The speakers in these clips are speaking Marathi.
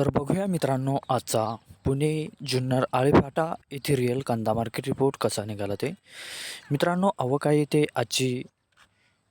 तर बघूया मित्रांनो आजचा पुणे जुन्नर आळेफाटा येथे रिअल कांदा मार्केट रिपोर्ट कसा निघाला ते. मित्रांनो आवक आहे ते आजची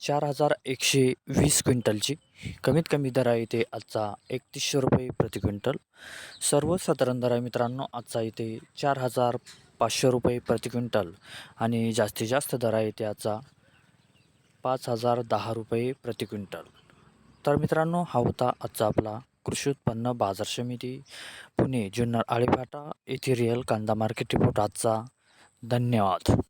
चार हजार एकशे वीस क्विंटलची. कमीत कमी दर आहे इथे आजचा एकतीसशे रुपये प्रति क्विंटल. सर्वसाधारण दर आहे मित्रांनो आजचा इथे चार हजार पाचशे रुपये प्रति क्विंटल. आणि जास्तीत जास्त दर आहे इथे आजचा पाच हजार दहा रुपये प्रति क्विंटल. तर मित्रांनो हा होता आजचा आपला कृषी उत्पन्न बाजार समिती पुणे जुन्नर आळीपाटा येथे रिअल कांदा मार्केट रिपोर्ट आजचा. धन्यवाद.